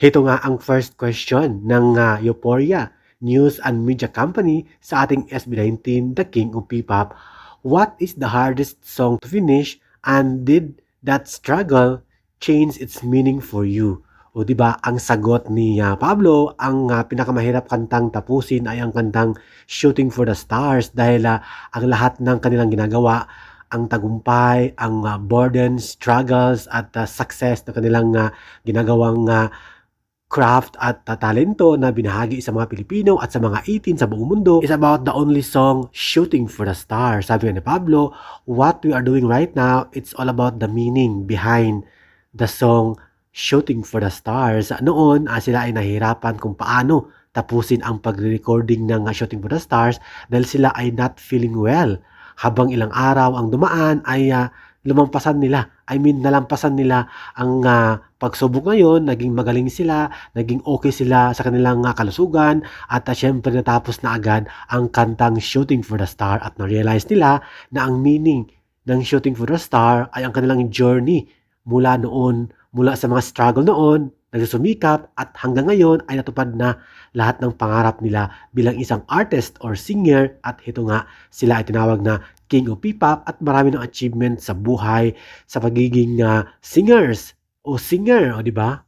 Ito nga ang first question ng ah, Euphoria News and Media Company sa ating SB19, The King of P-Pop. What is the hardest song to finish and did that struggle change its meaning for you? O di ba ang sagot ni ah, Pablo, ang ah, pinakamahirap kantang tapusin ay ang kantang Shooting for the Stars dahil ah, ang lahat ng kanilang ginagawa ang tagumpay, ang ah, burden, struggles at ah, success na kanilang ah, ginagawang ah, craft at ah, talento na binahagi sa mga Pilipino at sa mga 18 sa buong mundo is about the only song Shooting for the Stars. Sabi ni Pablo, what we are doing right now, it's all about the meaning behind the song Shooting for the Stars. Noon, ah, sila ay nahihirapan kung paano tapusin ang pagre-recording ng ah, Shooting for the Stars dahil sila ay not feeling well. Habang ilang araw ang dumaan ay ah, lumampasan nila. I mean, nalampasan nila ang ah, pagsubok ngayon, naging magaling sila, naging okay sila sa kanilang ah, kalusugan at ah, syempre natapos na agad ang kantang Shooting for the Star at na-realize nila na ang meaning ng Shooting for the Star ay ang kanilang journey mula noon, mula sa mga struggle noon, nagsusumikap at hanggang ngayon ay natupad na lahat ng pangarap nila bilang isang artist or singer at ito nga sila ay tinawag na King of P-pop at marami ng achievement sa buhay sa pagiging ah, singers o singer, o di ba?